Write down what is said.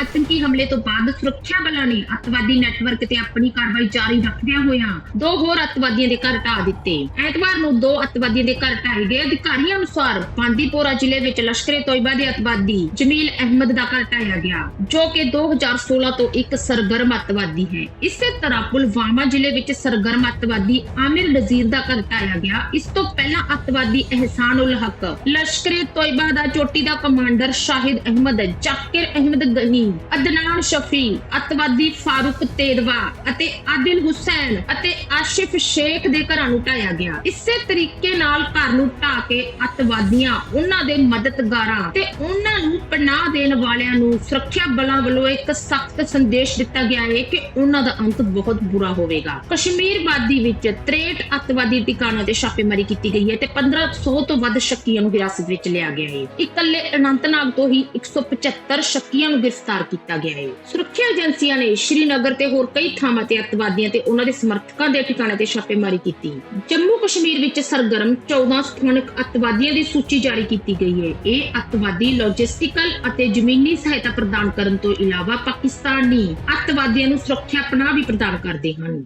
ਆਤੰਕੀ ਹਮਲੇ ਤੋਂ ਬਾਅਦ ਸੁਰੱਖਿਆ ਬਲਾਂ ਨੇ ਅੱਤਵਾਦੀ ਨੈਟਵਰਕ ਤੇ ਆਪਣੀ ਕਾਰਵਾਈ ਜਾਰੀ ਰੱਖਦਿਆਂ ਹੋਇਆਂ ਦੋ ਹੋਰ ਅੱਤਵਾਦੀਆਂ ਦੇ ਘਰ ਢਾਹ ਦਿੱਤੇ। ਐਤਵਾਰ ਨੂੰ ਦੋ ਅੱਤਵਾਦੀਆਂ ਦੇ ਘਰ ਢਾਏ ਗਏ। ਅਧਿਕਾਰੀਆਂ ਅਨੁਸਾਰ ਬਾਂਦੀਪੋਰਾ ਜ਼ਿਲ੍ਹੇ ਵਿੱਚ ਲਸ਼ਕਰੇ ਤੋਇਬਾ ਦੇ ਅੱਤਵਾਦੀ ਜਮੀਲ ਅਹਿਮਦ ਦਾ ਘਰ ਢਾਇਆ ਗਿਆ, ਜੋ ਕਿ 2016 ਤੋਂ ਇੱਕ ਸਰਗਰਮ ਅੱਤਵਾਦੀ ਹੈ। ਇਸੇ ਤਰ੍ਹਾਂ ਪੁਲਵਾਮਾ ਜ਼ਿਲ੍ਹੇ ਵਿੱਚ ਸਰਗਰਮ ਅੱਤਵਾਦੀ ਆਮਿਰ ਨਜ਼ੀਰ ਦਾ ਘਰ ਢਾਇਆ ਗਿਆ। ਇਸ ਤੋਂ ਪਹਿਲਾਂ ਅੱਤਵਾਦੀ ਅਹਿਸਾਨ ਉਲ ਹਕ ਲਸ਼ਕਰੇ ਤੋਇਬਾ ਦਾ ਚੋਟੀ ਦਾ ਕਮਾਂਡਰ ਸ਼ਾਹਿਦ ਅਹਿਮਦ, ਜਾਕਿਰ ਅਹਿਮਦ ਗਨੀ ਅਦਨਾਨ ਸ਼ਫੀ, ਅੱਤਵਾਦੀ ਫਾਰੂਕ ਤੇਰਵਾ ਅਤੇ ਆਦਿਲ ਹੁਸੈਨ ਅਤੇ ਆਸ਼ਿਫ ਸ਼ੇਖ ਦੇ ਘਰਾਂ ਨੂੰ ਢਾਇਆ ਗਿਆ। ਇਸੇ ਤਰੀਕੇ ਨਾਲ ਘਰ ਨੂੰ ਢਾ ਕੇ ਅੱਤਵਾਦੀਆਂ, ਉਹਨਾਂ ਦੇ ਮਦਦਗਾਰਾਂ ਤੇ ਉਹਨਾਂ ਨੂੰ ਪਨਾਹ ਦੇਣ ਵਾਲਿਆਂ ਨੂੰ ਸੁਰੱਖਿਆ ਬਲਾਂ ਵੱਲੋਂ ਇੱਕ ਸਖਤ ਸੰਦੇਸ਼ ਦਿੱਤਾ ਗਿਆ ਹੈ ਕਿ ਉਹਨਾਂ ਦਾ ਅੰਤ ਬਹੁਤ ਬੁਰਾ ਹੋਵੇਗਾ। ਕਸ਼ਮੀਰ ਵਾਦੀ ਵਿੱਚ 63 ਅੱਤਵਾਦੀ ਟਿਕਾਣਾਂ ਤੇ ਛਾਪੇਮਾਰੀ ਕੀਤੀ ਗਈ ਹੈ ਤੇ 1500 ਤੋਂ ਵੱਧ ਸ਼ੱਕੀਆਂ ਨੂੰ ਹਿਰਾਸਤ ਵਿੱਚ ਲਿਆ ਗਿਆ ਹੈ ਇਕੱਲੇ ਅਨੰਤਨਾਗ ਤੋਂ ਹੀ 175 ਸ਼ੱਕੀਆਂ ਨੂੰ ਗ੍ਰਿਫਤਾਰ ਕੀਤਾ ਗਿਆ ਹੈ। ਸੁਰੱਖਿਆ ਏਜੰਸੀਆਂ ਨੇ ਸ਼੍ਰੀਨਗਰ ਤੇ ਹੋਰ ਕਈ ਥਾਵਾਂ ਤੇ ਅੱਤਵਾਦੀਆਂ ਤੇ ਉਹਨਾਂ ਦੇ ਸਮਰਥਕਾਂ ਦੇ ਟਿਕਾਣਿਆਂ ਤੇ ਛਾਪੇਮਾਰੀ ਕੀਤੀ। ਜੰਮੂ ਕਸ਼ਮੀਰ ਵਿੱਚ ਸਰਗਰਮ 14 ਸਥਾਨਕ ਅੱਤਵਾਦੀਆਂ ਦੀ ਸੂਚੀ ਜਾਰੀ ਕੀਤੀ ਗਈ ਹੈ। ਇਹ ਅੱਤਵਾਦੀ ਲੌਜਿਸਟਿਕਲ ਅਤੇ ਜ਼ਮੀਨੀ ਸਹਾਇਤਾ ਪ੍ਰਦਾਨ ਕਰਨ ਤੋਂ ਇਲਾਵਾ ਪਾਕਿਸਤਾਨੀ ਅੱਤਵਾਦੀਆਂ ਨੂੰ ਸੁਰੱਖਿਆ ਪਨਾਹ ਵੀ ਪ੍ਰਦਾਨ ਕਰਦੇ ਹਨ।